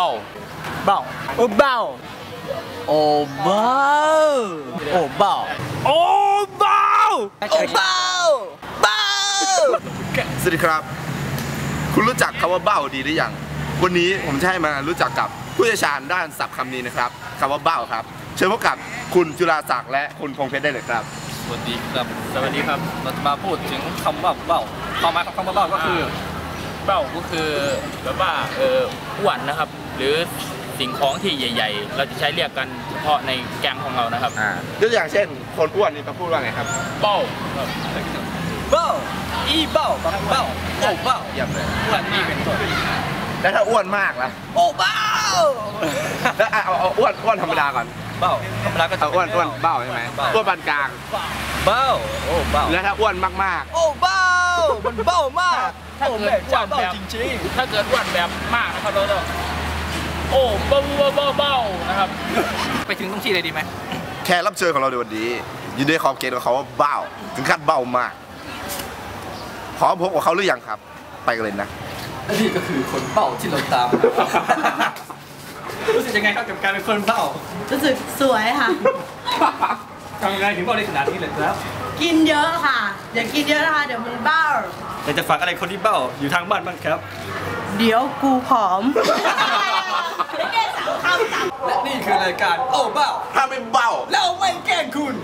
บ้าเบ้าโอ้เบ้าโอ้เบ้าโอ้เบ้าโอ้เบ้าโอ้เบ้าเบ้าสวัสดีครับ คุณรู้จักคำว่าเบ้าดีหรือยัง วันนี้ผมจะให้มารู้จักกับผู้เชี่ยวชาญด้านศัพท์คำนี้นะครับคำว่าเบ้าครับ เชิญพบกับคุณจุฬาศักดิ์และคุณพงษ์เพชรได้เลยครับสวัสดีครับ สวัสดีครับ เราจะมาพูดถึงคำว่าเบ้าความหมายของคำว่าเบ้าก็คือ เบ้าก็คือแบบว่าเอออ้วนนะครับ หรือสิ่งของที่ใหญ่ ๆ เราจะใช้เรียกกันเฉพาะในแกงของเรานะครับอ่ายกตัวอย่างเช่น คนอ้วนนี่เขาพูดว่าไงครับเบ้าครับเบ้าอีเบ้าเบ้าเบ้าโอ้เบ้าเยี่ยมเลยอ้วนนี่เป็นต้นแล้วถ้าอ้วนมากล่ะโอ้เบ้าแล้วเอาเอาเอาอ้วนอ้วนธรรมดาก่อนเบ้าธรรมดาก็จะเอาอ้วนอ้วนเบ้าใช่ไหมเบ้าอ้วนปานกลาง เบ้าโอ้เบ้าแล้วถ้าอ้วนมากโอ้เบ้ามันเบ้ามากถ้าโอ้เกิแม่ดอ้วเจ้านเบ้าแบบจริงถ้าเกิดอ้วนแบบมากนะครับเราต้อง โอ้เบ้าเบ้าเบ้าเบ้านะครับ ไปถึงตรงที่เลยดีไหมๆแขกรับเชิญของเราในวันนี้อยู่ในขอบเขตของเขาว่าเบ้าถึงขั้นเบ้ามากพร้อมพบกับเขาหรือยังครับ ไปกันเลยนะนี่ก็คือคนเบ้าที่เราตาม รู้สึกยังไงครับกับการเป็นคนเบ้ารู้สึกสวยค่ะ ทำยังไงถึงเบ้าได้ขนาดนี้เลยครับ กินเยอะค่ะอย่ากินเยอะนะคะเดี๋ยวมันบ้าอยากจะฝากอะไรคนที่เบ้าอยู่ทางบ้านบ้างครับ เดี๋ยวกูผอมไม่ได้สามคำสาม และนี่คือรายการโอ้เบ้าถ้าไม่เบ้าเราไม่แกล้งคุณ